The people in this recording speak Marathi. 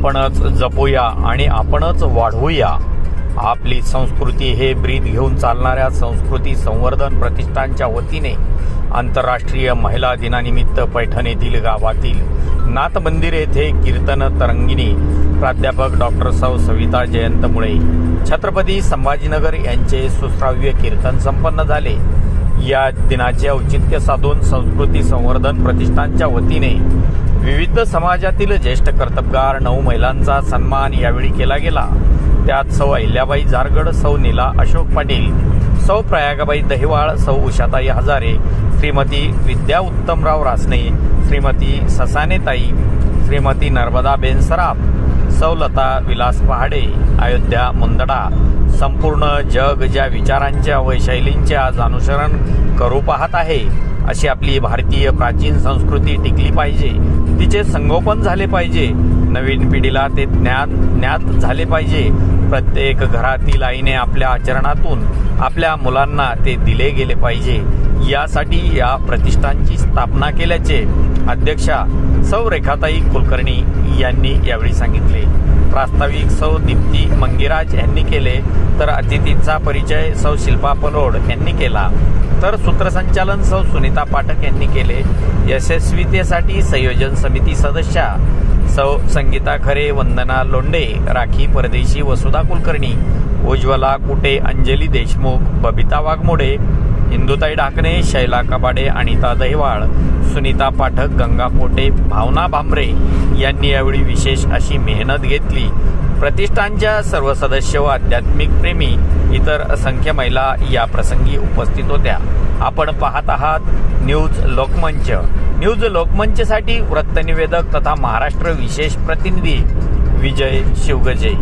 आपणच जपूया आणि आपणच वाढवूया. आपली संस्कृती हे ब्रीद घेऊन चालणाऱ्या संस्कृती संवर्धन प्रतिष्ठानच्या वतीने आंतरराष्ट्रीय महिला दिनानिमित्त पैठण येथील गावातील नाथ मंदिर येथे कीर्तन तरंगिणी प्राध्यापक डॉक्टर सौ. सविता जयंत मुळे छत्रपती संभाजीनगर यांचे सुश्राव्य कीर्तन संपन्न झाले. या दिनाचे औचित्य साधून संस्कृती संवर्धन प्रतिष्ठानच्या वतीने विविध समाजातील ज्येष्ठ कर्तबगार नऊ महिलांचा सन्मान यावेळी केला गेला. त्यात सौ अहिल्याबाई जारगड सौ नीला अशोक पाटील सौ प्रयागाबाई दहिवाळ सौ उषाताई हजारे श्रीमती विद्या उत्तमराव रासने श्रीमती ससानेताई श्रीमती नर्मदाबेन सराफ सौलता विलास पहाडे अयोध्या मुंदडा. संपूर्ण जग ज्या विचारांच्या व शैलींचे आज अनुसरण करू पाहत आहे अशी आपली भारतीय प्राचीन संस्कृती टिकली पाहिजे. तिचे संगोपन झाले पाहिजे. नवीन पिढीला ते ज्ञान ज्ञात झाले पाहिजे. प्रत्येक घरातील आईने आपल्या आचरणातून आपल्या मुलांना ते दिले गेले पाहिजे. यासाठी या प्रतिष्ठानची स्थापना केल्याचे अध्यक्षा सौ रेखाताई कुलकर्णी यांनी यावेळी सांगितले. प्रास्ताविक सौ दीप्ती मंगिराज यांनी केले तर अतिथींचा परिचय सौ शिल्पा पलोड यांनी केला. तर सूत्रसंचालन सौ सुनीता पाठक यांनी केले. यशस्वीतेसाठी संयोजन समिती सदस्या सौ संगीता खरे वंदना लोंडे राखी परदेशी वसुधा कुलकर्णी उज्ज्वला कुटे अंजली देशमुख बबिता वाघमोडे हिंदुताई ढाकणे शैला कबाडे अनिता दहिवाळ सुनीता पाठक गंगा पोटे भावना भांबरे यांनी यावेळी विशेष अशी मेहनत घेतली. प्रतिष्ठानच्या सर्व सदस्य व आध्यात्मिक प्रेमी इतर असंख्य महिला या प्रसंगी उपस्थित होत्या. आपण पाहत आहात न्यूज लोकमंच. न्यूज लोकमंचसाठी वृत्तनिवेदक तथा महाराष्ट्र विशेष प्रतिनिधी विजय शिवगजे.